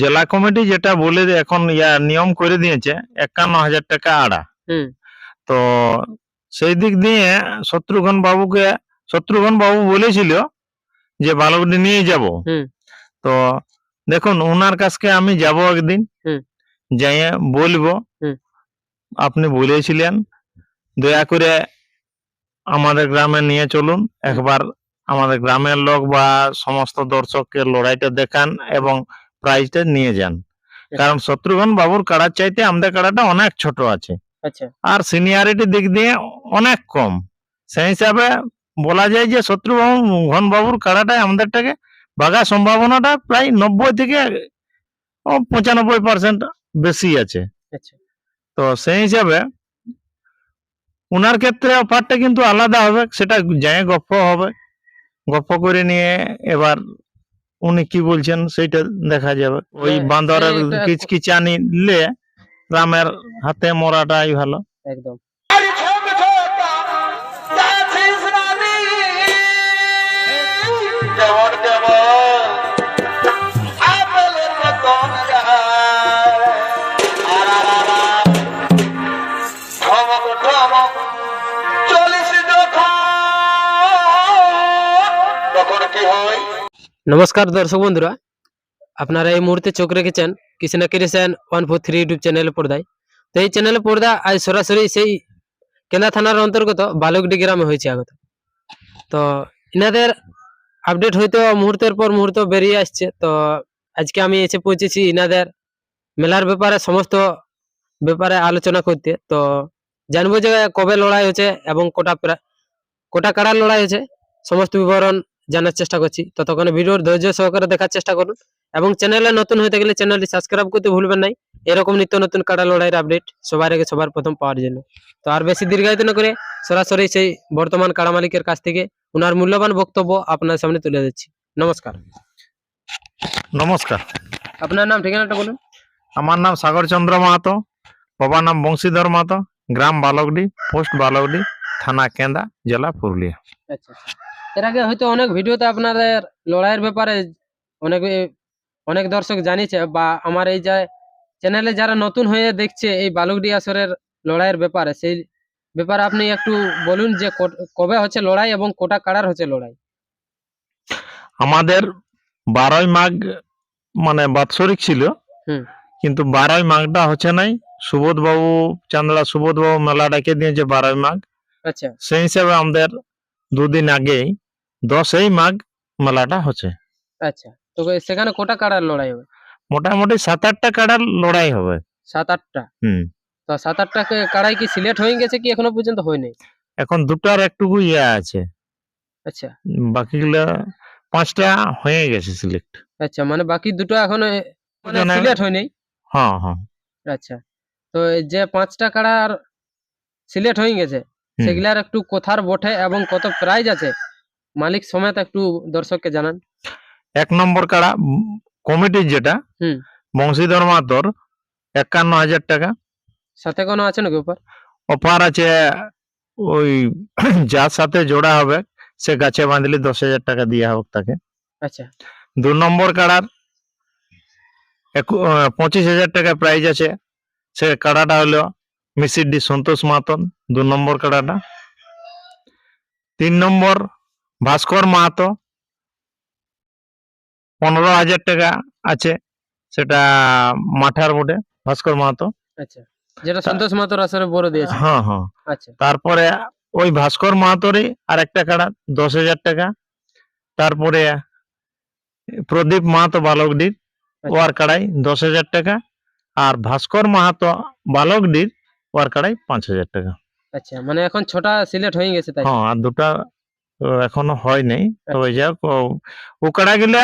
জেলা কমিটি যেটা বলে এখন ইয়া নিয়ম করে দিয়েছে একান্ন হাজার টাকা আড়া। তো সেই দিক দিয়ে শত্রুঘ্ন বাবুকে শত্রুঘ্ন বাবু বলেছিল যে বালকটি নিয়ে যাব। তো দেখুন ওনার কাছকে আমি যাব একদিন। যাইয়ে বলব। আপনি বলেছিলেন দয়া করে আমাদের গ্রামে নিয়ে চলুন। একবার আমাদের গ্রামের লোক বা সমস্ত দর্শককে লড়াইটা দেখান এবং প্রাইজটা নিয়ে যান। কারণ শত্রুঘ্ন বাবুর কাড়ার চাইতে আমাদের কাড়াটা অনেক ছোট আছে। আচ্ছা। আর সিনিয়রিটি দিক দিয়ে অনেক কম। সেই হিসাবে বলা যায় যে শত্রু ঘন বাবুর কাড়াটাই আমাদেরটাকে ভাগার সম্ভাবনাটা প্রায় নব্বই থেকে পঁচানব্বই পার্সেন্ট বেশি আছে। আচ্ছা। তো সেই হিসাবে ওনার ক্ষেত্রে অফারটা কিন্তু আলাদা হবে সেটা যাই গপ্প হবে। গপ্প করে নিয়ে এবার উনি কি বলছেন সেটা দেখা যাবে। ওই হ্যাঁ, বান্দরের কিচকিচানি কিচকিচা নিলে রামের হাতে মরাটাই ভালো। একদম। নমস্কার দর্শক বন্ধুরা, আপনারা এই মুহূর্তে চোখ রেখেছেন Krishna creation one four three YouTube channel পর্দায়। তো এই চ্যানেল পর্দা আজ সরাসরি সেই কেন্দা থানার অন্তর্গত বালকডি গ্রামে হয়েছে আগত। তো ইনাদের আপডেট হয়তো মুহূর্তের পর মুহূর্ত বেরিয়ে আসছে। তো আজকে আমি এসে পৌঁছেছি ইনাদের মেলার ব্যাপারে, সমস্ত ব্যাপারে আলোচনা করতে। তো জানব যে কবে লড়াই হয়েছে এবং কোটা কোটা কাড়ার লড়াই হয়েছে সমস্ত বিবরণ জানার চেষ্টা করছি। ততক্ষণে ভিডিওর ধৈর্য সহকারে দেখার চেষ্টা করুন এবং চ্যানেলে নতুন হয়ে থাকলে চ্যানেলটি সাবস্ক্রাইব করতে ভুলবেন নাই। এরকম নিত্য নতুন কাটা লড়াইয়ের আপডেট সবার আগে সবার প্রথম পাওয়ার জন্য। তো আর বেশি দীর্ঘায়িত না করে সরাসরি সেই বর্তমান কাড়া মালিকের কাছ থেকে ওনার মূল্যবান বক্তব্য আপনার সামনে তুলে দিচ্ছি নমস্কার। নমস্কার। আপনার নাম ঠিকানাটা বলুন। আমার নাম সাগর চন্দ্র মাহাতো বাবার নাম বংশীধর মাহাতো গ্রাম বালকডি পোস্ট বালকডি থানা কেন্দা জেলা পুরুলিয়া। আচ্ছা। এর আগে হয়তো অনেক ভিডিওতে আপনাদের লড়াইয়ের ব্যাপারে অনেক অনেক দর্শক জানিয়েছে বা আমার এই যে চ্যানেলে যারা নতুন হয়ে দেখছে এই বালুকডি আসরের লড়াইয়ের ব্যাপারে সেই ব্যাপারে আপনি একটু বলুন যে কবে হচ্ছে লড়াই এবং কোটা কাড়ার হচ্ছে লড়াই? আমাদের বারোই মাঘ মানে বাৎসরিক ছিল হুম। কিন্তু বারোই মাঘটা হচ্ছে নাই। সুবোধ বাবু চান্দড়া সুবোধ বাবু মেলা ডেকে দিয়েছে বারোই মাঘ। আচ্ছা। সেই হিসাবে আমাদের দুদিন আগেই দশই মাঘ মেলাটা হচ্ছে। আচ্ছা তো সেখানে কোটা কাড়ার লড়াই হবে? মোটামুটি সাত আটটা কাড়ার লড়াই হবে। সাত আটটা হুম। তো সাত আটটা কাড়াই কি সিলেক্ট হয়ে গেছে কি এখনও পর্যন্ত হয়নি এখন দুটার একটুকু ইয়ে আছে। আচ্ছা। বাকিগুলা পাঁচটা হয়ে গেছে সিলেক্ট। আচ্ছা মানে বাকি দুটো এখনও মানে সিলেক্ট হয়নি হ্যাঁ হ্যাঁ আচ্ছা তো যে পাঁচটা কাড়ার সিলেক্ট হয়ে গেছে সেগুলার একটু কোথার বটে এবং কত প্রাইজ আছে? মালিক সমেত একটু দর্শককে জানান। এক নম্বর কাড়া কমিটির যেটা হুম। বংশীধর মাতর একান্ন হাজার টাকা। সাথে কোনো আছে নাকি উপর অফার আছে ওই যার সাথে জোড়া হবে সে গাছে বাঁধলে দশ হাজার টাকা দিয়ে হোক তাকে। আচ্ছা। দু নম্বর কাড়ার একু- পঁচিশ হাজার টাকা প্রাইজ আছে। সে কাড়াটা হলো মিসির ডি সন্তোষ মাতন দু নম্বর কাড়াটা। তিন নম্বর ভাস্কর মাহাতো। পনেরো হাজার টাকা আছে সেটা মাঠার বোর্ডে ভাস্কর মাহাতো। আচ্ছা যেটা সন্তোষ মাতর আসলে বড় দিয়েছে। হ্যাঁ হ্যাঁ। আচ্ছা। তারপরে ওই ভাস্কর মাহাতোরই আর একটা কাড়া দশ হাজার টাকা। তারপরে প্রদীপ মাহাতো বালকডির ওয়ার কাড়াই দশ হাজার টাকা আর ভাস্কর মাহাতো বালকডির ওয়ার কাড়াই পাঁচ হাজার টাকা। আচ্ছা মানে এখন ছটা সিলেক্ট হয়ে গেছে তাই? হ্যাঁ আর দুটা এখনও হয় নাই তবে যাক ও- ও কাড়া গিলা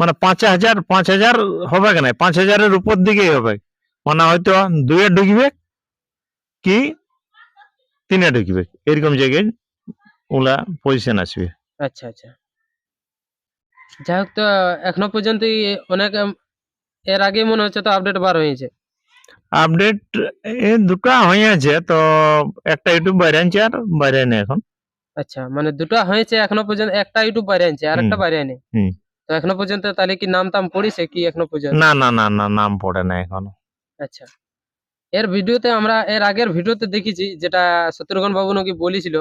মানে পাঁচ হাজার পাঁচ হাজার হবে কেন পাঁচ হাজারের উপর দিকেই হবে। মানে হয়তো দুয়ে ঢুকবে কি তিনে ঢুকবে। এরকম জায়গায় ওলা পজিশন আসবে। আচ্ছা আচ্ছা। যাই হোক তো এখনও পর্যন্ত অনেক এর আগে মনে হচ্ছে তো আপডেট বার হয়েছে। আপডেট এ দুটো হয়েছে তো একটা ইউটিউব বাইরে আনছে আর বাইরে নেই এখন। আচ্ছা মানে দুটো হয়েছে এখনও পর্যন্ত একটা ইউটিউব বাইরে আনছে আর একটা বাইরে আনে। তো এখনও পর্যন্ত তাহলে কি নাম টাম পড়েছে কি এখনও পর্যন্ত? না না না না নাম পড়ে না এখনও। আচ্ছা। এর ভিডিওতে আমরা এর আগের ভিডিওতে দেখেছি যেটা শত্রুঘ্ন বাবু নাকি বলেছিল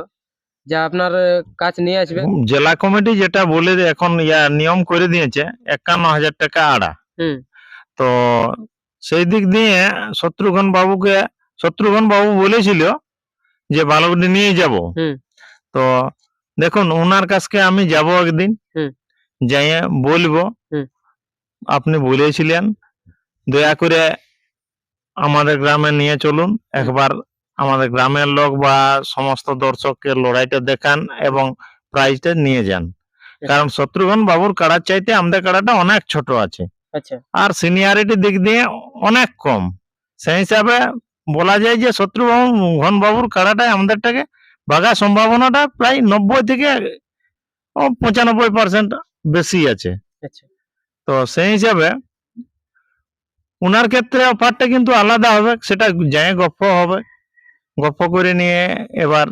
যে আপনার কাজ নিয়ে আসবে। জেলা কমিটি যেটা বলে এখন ইয়া নিয়ম করে দিয়েছে একান্ন হাজার টাকা আড়া। হুম। তো সেই দিক দিয়ে শত্রুঘ্ন বাবুকে শত্রুঘ্ন বাবু বলেছিল যে বালকটি নিয়ে যাব। হুম। তো দেখুন ওনার কাছকে আমি যাব একদিন। যাইয়ে বলব। আপনি বলেছিলেন দয়া করে আমাদের গ্রামে নিয়ে চলুন। একবার আমাদের গ্রামের লোক বা সমস্ত দর্শককে লড়াইটা দেখান এবং প্রাইজটা নিয়ে যান। কারণ শত্রুঘ্ন বাবুর কাড়ার চাইতে আমাদের কাড়াটা অনেক ছোট আছে। আচ্ছা। আর সিনিয়রিটি দিক দিয়ে অনেক কম। সেই হিসাবে বলা যায় যে শত্রুঘ্ন বাবুর কাড়াটাই আমাদেরটাকে ভাগার সম্ভাবনাটা প্রায় নব্বই থেকে পঁচানব্বই পার্সেন্ট বেশি আছে। আচ্ছা। তো সেই হিসাবে ওনার ক্ষেত্রে অফারটা কিন্তু আলাদা হবে সেটা যাই গপ্প হবে। গপ্প করে নিয়ে এবার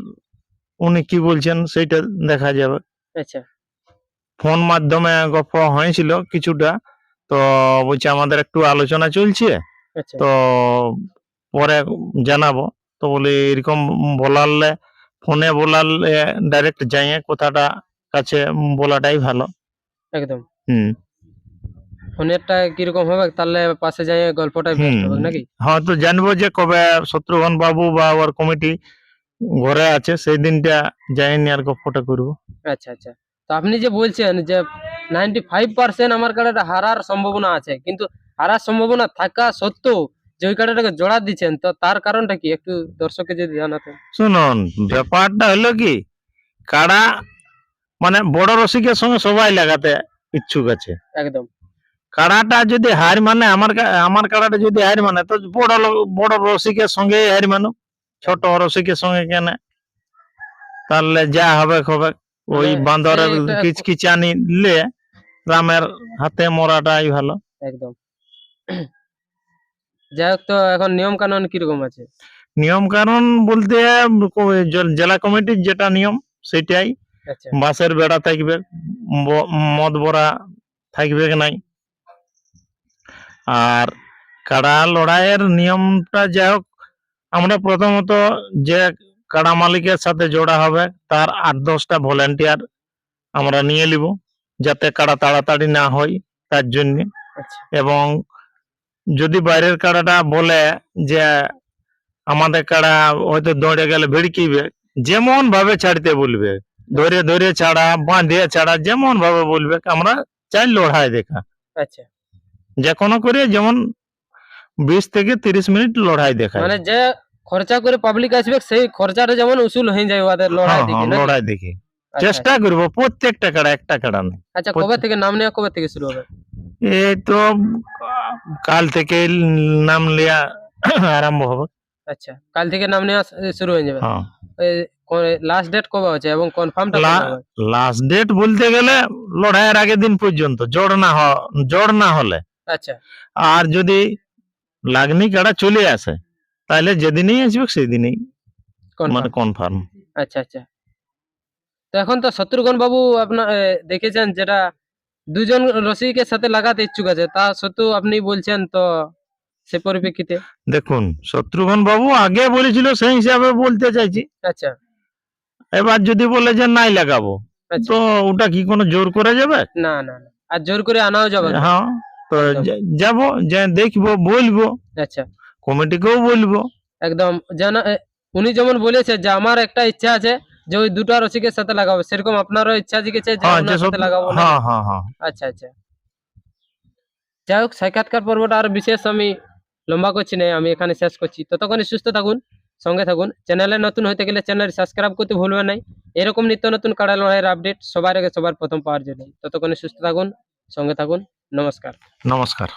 উনি কি বলছেন সেইটা দেখা যাবে। আচ্ছা। ফোন মাধ্যমে গপ্প হয়েছিল কিছুটা তো বলছে আমাদের একটু আলোচনা চলছে। আচ্ছা। তো পরে জানাব। তো বলি এরকম বলালে ফোনে বলালে ডাইরেক্ট যাইয়ে কথাটা কাছে বলাটাই ভালো। একদম। হুম। ফোনেরটা কীরকম হবে? তাহলে পাশে যাই গল্পটা। হবে নাকি? হয়তো জানব যে কবে শত্রুঘ্ন বাবু বা ওর কমিটি ঘরে আছে সেই দিনটা যাইনি আর গপ্পটা করব। আচ্ছা আচ্ছা। তো আপনি যে বলছেন যে নাইনটি ফাইভ পার্সেন্ট আমার কাড়াটা হারার সম্ভাবনা আছে কিন্তু হারার সম্ভাবনা থাকা সত্ত্বেও যে ওই কাড়াটাকে জোড়া দিচ্ছেন তো তার কারণটা কি? একটু দর্শককে যদি জানাতেন। শুনুন ব্যাপারটা হলো কি? কাড়া মানে বড় রসিকের সঙ্গে সবাই লাগাতে ইচ্ছুক আছে। একদম। কাড়াটা যদি হার মানে আমার আমার কাড়াটা যদি হার মানে তো বড় বড় রসিকের সঙ্গে হার মানো ছোট রসিকের সঙ্গে কেন? তাহলে যা হবে হবে ওই মানে বান্দরের কিচকিচানি লে রামের হাতে মরাটাই ভালো। একদম। যাই হোক তো এখন নিয়ম কানুন কীরকম আছে? নিয়ম কানুন বলতে জেলা কমিটির যেটা নিয়ম সেটাই। আচ্ছা। বাঁশের বেড়া থাকবে মদ বড়া থাকবে নাই? আর কাড়া লড়াইয়ের নিয়মটা যাই হোক আমরা প্রথমত যে কাড়া মালিকের সাথে জোড়া হবে তার আট দশটা ভলেন্টিয়ার আমরা নিয়ে নিব যাতে কাড়া তাড়াতাড়ি না হয় তার জন্য। আচ্ছা। এবং যদি বাইরের কাড়াটা বলে যে আমাদের কাড়া হয়তো দৌড়ে গেলে ভিড়কিবে যেমন ভাবে ছাড়তে বলবে ধরে ধরে ছাড়া বাঁধিয়ে ছাড়া যেমন ভাবে বলবে আমরা চাই লড়াই দেখা। আচ্ছা। যে কোনো করে যেমন বিশ থেকে তিরিশ মিনিট লড়াই দেখা মানে যে খরচা করে পাবলিক আসবে সেই খরচাটা যেমন উসুল হয়ে যায় ওদের লড়াই দিকে নাকি? লড়াই দেখি। আচ্ছা, চেষ্টা করব প্রত্যেকটা কাড়া একটা কাড়া নেই আচ্ছা কবে থেকে নাম নেওয়া কবে থেকে শুরু হবে? এই তো কাল থেকে নাম লিয়া আরম্ভ হবে। আচ্ছা কাল থেকে নাম নেওয়া শুরু হয়ে যাবে। হ্যাঁ। লাস্ট ডেট কবে আছে এবং কনফার্মটা লাস্ট ডেট বলতে গেলে লড়াইয়ের আগের দিন পর্যন্ত জড় না হ- জড় না হলে। আচ্ছা। আর যদি লাগনি কাটা চলে আসে তাহলে যেদিনই আসবে সেদিনই মানে কনফার্ম আচ্ছা আচ্ছা। তো এখন তো শত্রুঘ্ন বাবু আপনার দেখেছেন যেটা দুজন রসিকের সাথে লাগাতে ইচ্ছুক আছে। তা সত্ত্বেও আপনি বলছেন তো সে পরিপ্রেক্ষিতে? দেখুন শত্রুঘ্ন বাবু আগে বলেছিল সেই হিসাবে বলতে চাইছি। আচ্ছা। এবার যদি বলে যে নাই লাগাবো আচ্ছা। তো ওটা কি কোনো জোর করা যাবে? না না না। আর জোর করে আনাও যাবে না। হ্যাঁ তো। যা- যাব যে দেখব বলব। আচ্ছা। কমিটিকেও বলব। একদম। জানা এ, উনি যেমন বলেছে যে আমার একটা ইচ্ছা আছে যে ওই দুটো রসিকের সাথে লাগাবো সেরকম আপনারও ইচ্ছা জিগেছে যে হ্যাঁ সাথে লাগাবো? হ্যাঁ হ্যাঁ হ্যাঁ। আচ্ছা আচ্ছা। যাই হোক সাক্ষাৎকার পর্বটা আর বিশেষ আমি লম্বা করছি না আমি এখানে শেষ করছি। ততক্ষণে সুস্থ থাকুন সঙ্গে থাকুন। চ্যানেলে নতুন হতে গেলে চ্যানেল সাবস্ক্রাইব করতে ভুলবেন নাই এরকম নিত্য নতুন কাড়া লড়াইয়ের আপডেট সবার আগে সবার প্রথম পাওয়ার জন্য। ততক্ষণে সুস্থ থাকুন সঙ্গে থাকুন। নমস্কার। নমস্কার।